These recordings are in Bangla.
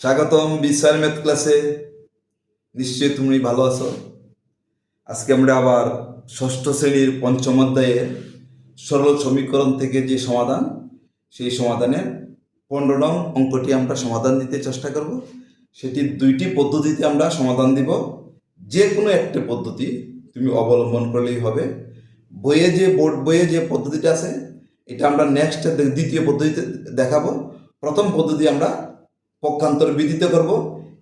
স্বাগতম বিশ্বাস ম্যাথ ক্লাসে। নিশ্চয়ই তুমি ভালো আছো। আজকে আমরা আবার ষষ্ঠ শ্রেণির পঞ্চম অধ্যায়ের সরল সমীকরণ থেকে যে সমাধান, সেই সমাধানের পনেরো নং অঙ্কটি আমরা সমাধান দিতে চেষ্টা করব। সেটি দুইটি পদ্ধতিতে আমরা সমাধান দিব। যে কোনো একটা পদ্ধতি তুমি অবলম্বন করলেই হবে। বইয়ে যে বোর্ড, বইয়ে যে পদ্ধতিটা আছে, এটা আমরা নেক্সট দ্বিতীয় পদ্ধতিতে দেখাবো। প্রথম পদ্ধতি আমরা পক্ষান্তর বিধিতে করব।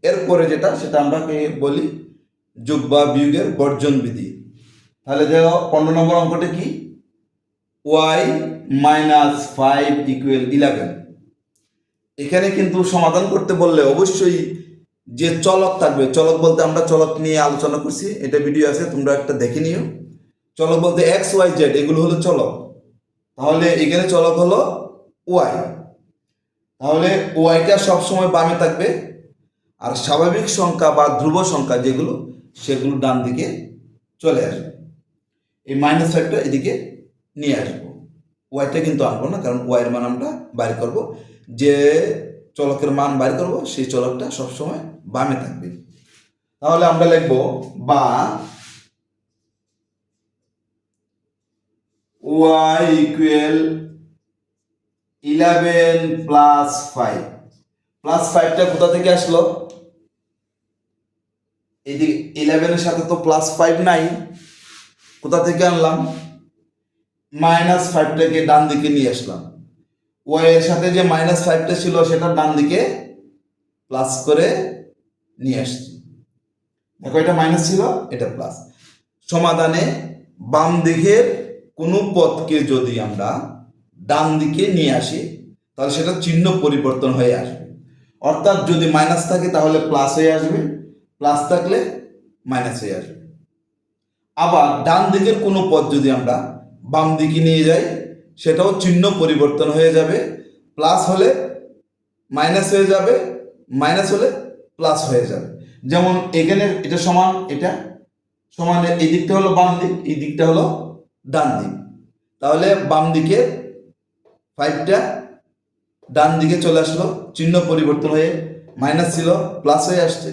এরপরে যেটা, সেটা আমরা বলি যোগ বা বিয়োগের বর্জন বিধি। তাহলে দেখো, পনেরো নম্বর অঙ্কটা কি? Y minus five equal eleven. এখানে কিন্তু সমাধান করতে বললে অবশ্যই যে চলক থাকবে, চলক বলতে আমরা চলক নিয়ে আলোচনা করছি, এটা ভিডিও আছে, তোমরা একটা দেখে নিও। চলক বলতে এক্স ওয়াই জেড এগুলো হলো চলক। তাহলে এখানে চলক হলো ওয়াই তাহলে ওয়াইটা সবসময় বামে থাকবে আর স্বাভাবিক সংখ্যা বা ধ্রুব সংখ্যা যেগুলো, সেগুলো ডান দিকে চলে আসবে। এই মাইনাস ফাইভটা এদিকে নিয়ে আসব। ওয়াইটা কিন্তু আনব না, কারণ ওয়াইয়ের মান আমরা বাইর করব। যে চলকের মান বাইর করব, সেই চলকটা সবসময় বামে থাকবে। তাহলে আমরা লিখব বা Y equal eleven plus five. Plus ফাইভটা কোথা থেকে আসলো? এদিকে ইলেভেনের সাথে তো প্লাস ফাইভ নাই। কোথা থেকে আনলাম? মাইনাস ফাইভটাকে ডান দিকে নিয়ে আসলাম। ওয়াই এর সাথে যে মাইনাস ফাইভটা ছিল, সেটা ডান দিকে প্লাস করে নিয়ে আসছি। দেখো, এটা মাইনাস ছিল, এটা প্লাস। সমাধানে বাম দিকের কোনো পদকে যদি আমরা ডান দিকে নিয়ে আসি, তাহলে সেটা চিহ্ন পরিবর্তন হয়ে আসবে। অর্থাৎ যদি মাইনাস থাকে তাহলে প্লাস হয়ে আসবে প্লাস থাকলে মাইনাস হয়ে আসবে। আবার ডান দিকের কোনো পদ যদি আমরা বাম দিকে নিয়ে যাই, সেটাও চিহ্ন পরিবর্তন হয়ে যাবে প্লাস হলে মাইনাস হয়ে যাবে মাইনাস হলে প্লাস হয়ে যাবে। যেমন এখানে এটা সমান এটা সমান এই দিকটা হলো বাম দিক এই দিকটা হলো ডান দিক তাহলে বাম দিকে ফাইভটা ডান দিকে চলে আসলো, চিহ্ন পরিবর্তন হয়ে মাইনাস ছিল প্লাস হয়ে আসছে।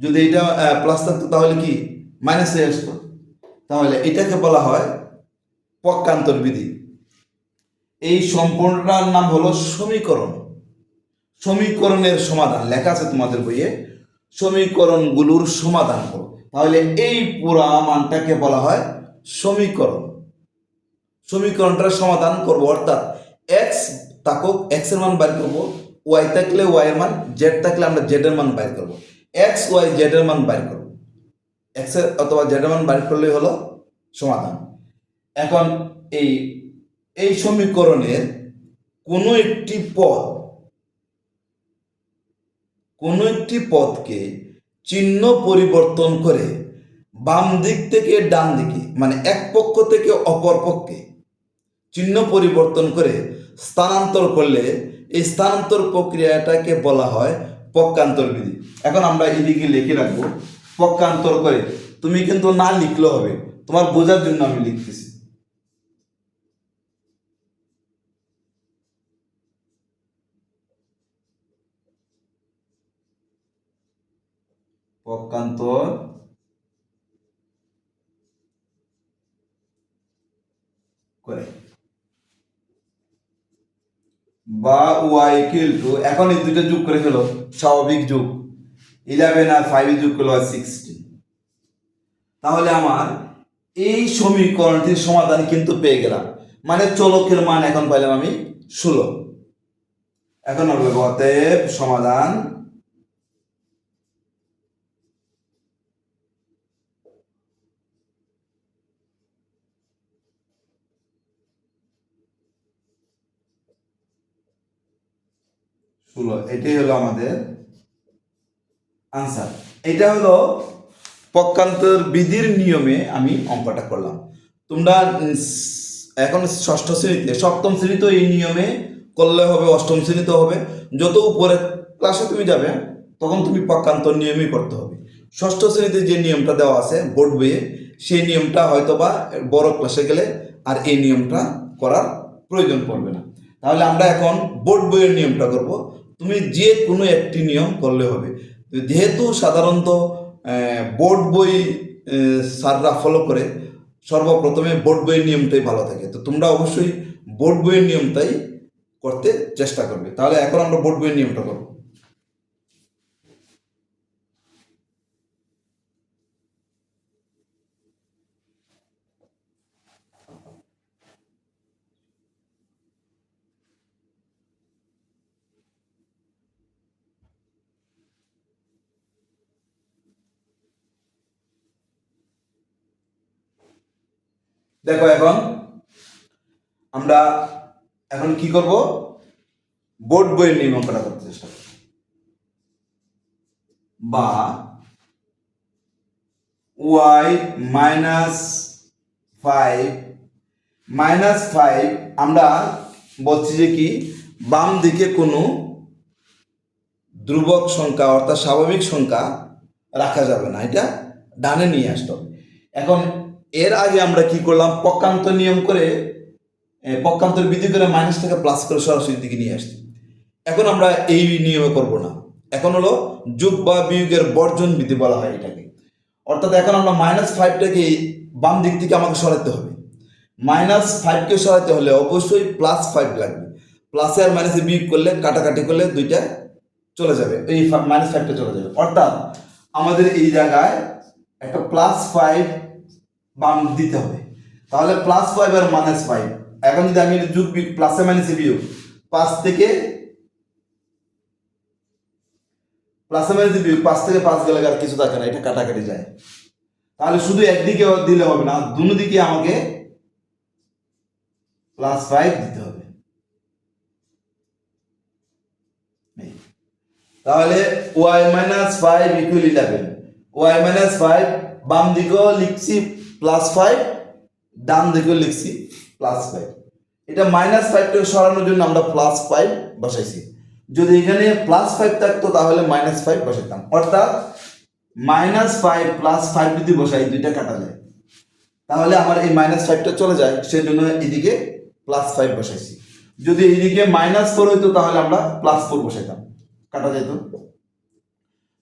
যদি এটা প্লাস থাকতো তাহলে কি? মাইনাস হয়ে আসতো। তাহলে এটাকে বলা হয় পক্ষান্তর বিধি। এই সম্পূর্ণটার নাম হলো সমীকরণ। সমীকরণের সমাধান লেখা আছে তোমাদের বইয়ে। সমীকরণগুলোর সমাধান করো তাহলে এই পুরা মানটাকে বলা হয় সমীকরণ। সমীকরণটার সমাধান করব। অর্থাৎ এক্স তাকক এক্সের মান বাইর করব ওয়াই থাকলে ওয়াই এর মান জেড থাকলে আমরা জেড এর মান বাইর করব। এক্স ওয়াই জেড এর মান বাইর করব। এক্সের অথবা জেড এর মান বাইর করলেই হলো সমাধান। এখন এই এই সমীকরণের কোনো একটি পদ, কোনো একটি পদকে চিহ্ন পরিবর্তন করে বাম দিক থেকে ডান দিকে মানে এক পক্ষ থেকে অপর পক্ষে চিহ্ন পরিবর্তন করে স্থানান্তর করলে এই স্থানান্তর প্রক্রিয়াটাকে বলা হয় পক্ষান্তর বিধি এখন আমরা এদিকে লিখে রাখব, পক্ষান্তর করে। তুমি কিন্তু না লিখলেও হবে, তোমার বোঝার জন্য আমি লিখতেছি। পক্ষান্তর করে। বা, ওয়াই ইকুয়াল টু, এখন এই দুটো যোগ করে ফেলো, স্বাভাবিক যোগ। ইলেভেন আর ফাইভ যোগ করল আর সিক্সটিন তাহলে আমার এই সমীকরণটির সমাধান কিন্তু পেয়ে গেলাম। মানে চলকের মান এখন পাইলাম আমি ষোলো। এখন হবে অতএব সমাধান ষোলো এটাই হলো আমাদের আনসার এটা হলো পক্ষান্তর বিধির নিয়মে আমি অঙ্কটা করলাম। তোমরা এখন ষষ্ঠ শ্রেণীতে, সপ্তম শ্রেণীতেও এই নিয়মে করলে হবে, অষ্টম শ্রেণীতে হবে। যত উপরে ক্লাসে তুমি যাবে, তখন তুমি পক্ষান্তর নিয়মই করতে হবে। ষষ্ঠ শ্রেণীতে যে নিয়মটা দেওয়া আছে বোর্ড বইয়ে, সেই নিয়মটা হয়তো বা বড় ক্লাসে গেলে আর এই নিয়মটা করার প্রয়োজন পড়বে না। তাহলে আমরা এখন বোর্ড বইয়ের নিয়মটা করব। তুমি যে কোনো একটি নিয়ম করলে হবে। যেহেতু সাধারণত বোর্ড বই সাররা ফলো করে, সর্বপ্রথমে বোর্ড বইয়ের নিয়মটাই ভালো থাকে। তো তোমরা অবশ্যই বোর্ড বইয়ের নিয়মটাই করতে চেষ্টা করবে। তাহলে এখন আমরা বোর্ড বইয়ের নিয়মটা করব। দেখো এখন আমরা এখন কি করব? বোর্ড বইয়ের নিয়ম অঙ্কটা করতে চেষ্টা বা Y minus five minus five আমরা বলছি যে কি? বাম দিকে কোনো ধ্রুবক সংখ্যা অর্থাৎ স্বাভাবিক সংখ্যা রাখা যাবে না। এটা ডানে নিয়ে আসতে হবে। এখন এর আগে আমরা কি করলাম? পক্ষান্ত নিয়ম করে পক্ষান্তর বিধি করে মাইনাস থেকে প্লাস করে সরাসরি দিকে নিয়ে আসছি। এখন আমরা এই নিয়মে করব না। এখন হলো যোগ বা বিয়োগের বর্জন বিধি বলা হয় এটাকে। অর্থাৎ এখন আমরা মাইনাস ফাইভটাকে বাম দিক থেকে আমাকে সরাতে হবে। মাইনাস ফাইভকে সরাতে হলে অবশ্যই প্লাস ফাইভ লাগবে। প্লাসে আর মাইনাসে বিয়োগ করলে, কাটাকাটি করলে দুইটা চলে যাবে। এই মাইনাস ফাইভটা চলে যাবে। অর্থাৎ আমাদের এই জায়গায় একটা প্লাস ফাইভ বাম দিতে হবে। তাহলে প্লাস ফাইভ আর মাইনাস ফাইভ এখন যদি আমি যোগ বিয়োগ প্লাসে মাইনাসে বিয়োগ, পাঁচ থেকে প্লাসে মাইনাসে বিয়োগ, পাঁচ থেকে পাঁচ গেলে আর কিছু থাকে না, এটা কাটাকাটি যায়। তাহলে শুধু একদিকে দিলে হবে না, দুনো দিকে আমাকে প্লাস ফাইভ দিতে হবে। তাহলে Y minus five equal eleven Y minus five বাম দিকেও লিখছি প্লাস ফাইভ ডান দিকেও লিখছি প্লাস ফাইভ এটা মাইনাস ফাইভটাকে সরানোর জন্য আমরা প্লাস ফাইভ বসাইছি। যদি এখানে প্লাস ফাইভ থাকতো, তাহলে মাইনাস ফাইভ বসাইতাম। অর্থাৎ মাইনাস ফাইভ প্লাস ফাইভ যদি বসাই, দুইটা কাটা যায় তাহলে আমার এই মাইনাস ফাইভটা চলে যায়। সেই জন্য এদিকে প্লাস ফাইভ বসাইছি। যদি এইদিকে মাইনাস ফোর হইতো, তাহলে আমরা প্লাস ফোর বসাইতাম। কাটা যেত।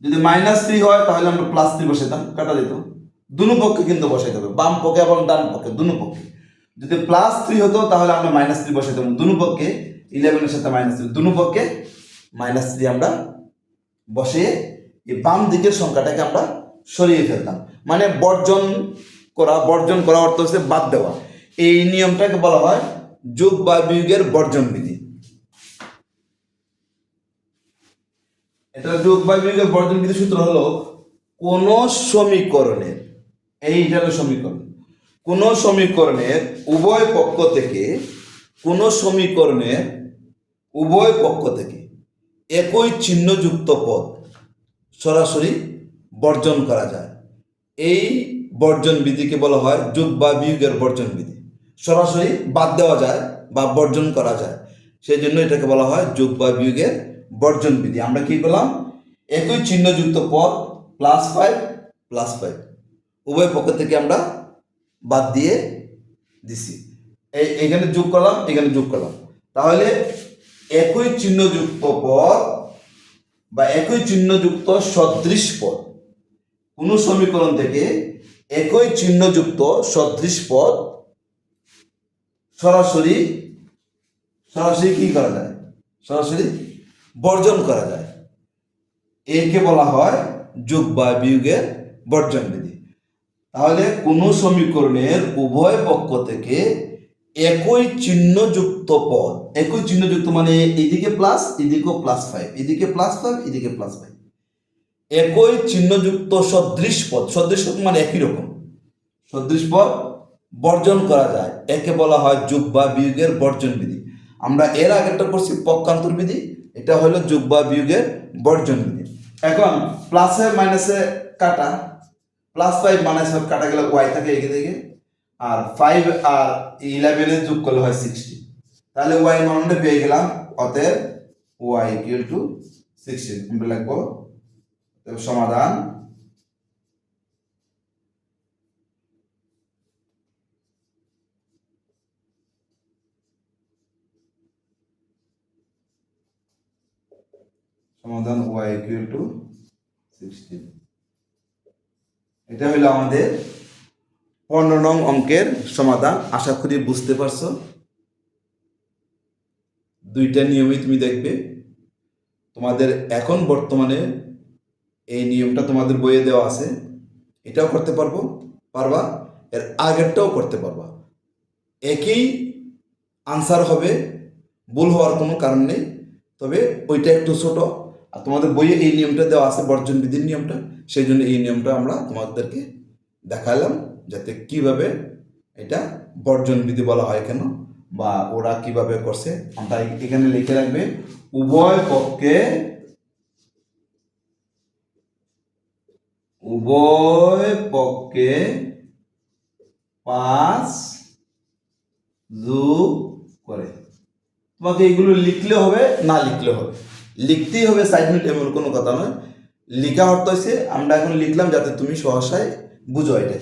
যদি মাইনাস থ্রি হয়, তাহলে আমরা প্লাস থ্রি বসাইতাম। কাটা যেত। দুনো পক্ষে কিন্তু বসাইতে হবে, বাম পক্ষে এবং ডান পক্ষে, দুনো পক্ষে। যদি প্লাস থ্রি হতো, তাহলে আমরা মাইনাস থ্রি বসাইতাম। দুনো পক্ষে ইলেভেনের সাথে মাইনাস থ্রি দুনো পক্ষে মাইনাস থ্রি আমরা বসিয়ে এই বাম দিকের সংখ্যাটাকে আমরা সরিয়ে ফেলতাম। মানে বর্জন করা বর্জন করা অর্থ হচ্ছে বাদ দেওয়া। এই নিয়মটাকে বলা হয় যোগ বা বিয়োগের বর্জন বিধি। এটা যোগ বা বিয়োগের বর্জন বিধি সূত্র হলো কোন সমীকরণের এইটা হলো সমীকরণ। কোন সমীকরণের উভয় পক্ষ থেকে, কোন সমীকরণের উভয় পক্ষ থেকে একই চিহ্নযুক্ত পদ সরাসরি বর্জন করা যায়। এই বর্জন বিধিকে বলা হয় যোগ বা বিয়োগের বর্জন বিধি। সরাসরি বাদ দেওয়া যায় বা বর্জন করা যায়। সেই জন্য এটাকে বলা হয় যোগ বা বিয়োগের বর্জন বিধি। আমরা কি করলাম? একই চিহ্নযুক্ত পদ প্লাস ফাইভ প্লাস ফাইভ উভয় পক্ষ থেকে আমরা বাদ দিয়ে দিছি। এই এখানে যোগ করলাম, এখানে যোগ করলাম। তাহলে একই চিহ্নযুক্ত পদ বা একই চিহ্নযুক্ত সদৃশ পদ, কোন সমীকরণ থেকে একই চিহ্নযুক্ত সদৃশ পদ সরাসরি সরাসরি কি করা যায়? সরাসরি বর্জন করা যায়। একে বলা হয় যোগ বা বিয়োগের বর্জন বিধি। তাহলে কোন সমীকরণের উভয় পক্ষ থেকে একই চিহ্নযুক্ত পদ। একই চিহ্নযুক্ত মানে এদিকে প্লাস এদিকেও প্লাস ফাইভ এদিকে প্লাস ফাইভ এদিকে প্লাস ফাইভ একই চিহ্নযুক্ত সদৃশ পদ। সদৃশ পদ মানে একই রকম। সদৃশ পদ বর্জন করা যায়। একে বলা হয় যোগ বা বিয়োগের বর্জন বিধি। আমরা এর আগেরটা করছি পক্ষান্তর বিধি। এটা হলো যোগ বা বিয়োগের বর্জন বিধি। এখন প্লাসে মাইনাসে কাটা। প্লাস ফাইভ মাইনাস ফাইভ কাটা গেলে ওয়াই থাকে এগে থেকে আর ফাইভ আর ইলেভেনে যোগ করলে হয় সিক্সটি তাহলে ওয়াই মানটা পেয়ে গেলাম অতএব ওয়াই ইকুয়াল টু সিক্সটিন আমরা লিখব সমাধান। সমাধান ওয়াই ইকুয়াল টু সিক্সটিন এটা হলো আমাদের পনেরো নং অঙ্কের সমাধান। আশা করি বুঝতে পারছ। দুইটা নিয়মই তুমি দেখবে। তোমাদের এখন বর্তমানে এই নিয়মটা তোমাদের বইয়ে দেওয়া আছে। এটাও করতে পারব, পারবা। এর আগেরটাও করতে পারবা। একই আনসার হবে, ভুল হওয়ার কোনো কারণ নেই। তবে ওইটা একটু ছোট। আর তোমাদের বইয়ে এই নিয়মটা দেওয়া আছে বর্জন বিধির নিয়মটা, সেই জন্য এই নিয়মটা আমরা তোমাদেরকে দেখালাম, যাতে কীভাবে এটা বর্জন বিধি বলা হয় কেন, বা ওরা কীভাবে করছে। আমরা এখানে লিখে রাখবে, উভয় পক্ষে উভয় পক্ষে পাঁচ যোগ করে। তোমাকে এগুলো লিখলে হবে, না লিখলে হবে? লিখতেই হবে সাইড মিনিট এমন কোনো কথা নয়। লিখা অর্থ হয়েছে আমরা এখন লিখলাম যাতে তুমি সহসায় বুঝো এটা।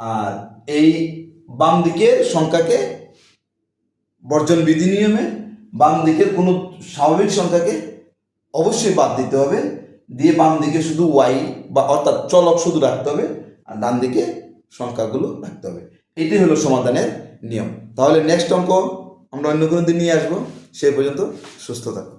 আর এই বাম দিকের সংখ্যাকে বর্জন বিধি নিয়মে বাম দিকের কোনো স্বাভাবিক সংখ্যাকে অবশ্যই বাদ দিতে হবে। দিয়ে বাম দিকে শুধু ওয়াই বা অর্থাৎ চলক শুধু রাখতে হবে, আর ডান দিকে সংখ্যাগুলো রাখতে হবে। এটাই হলো সমাধানের নিয়ম। তাহলে নেক্সট অঙ্ক আমরা অন্য কোনো দিন নিয়ে আসব। সেই পর্যন্ত সুস্থ থাকো।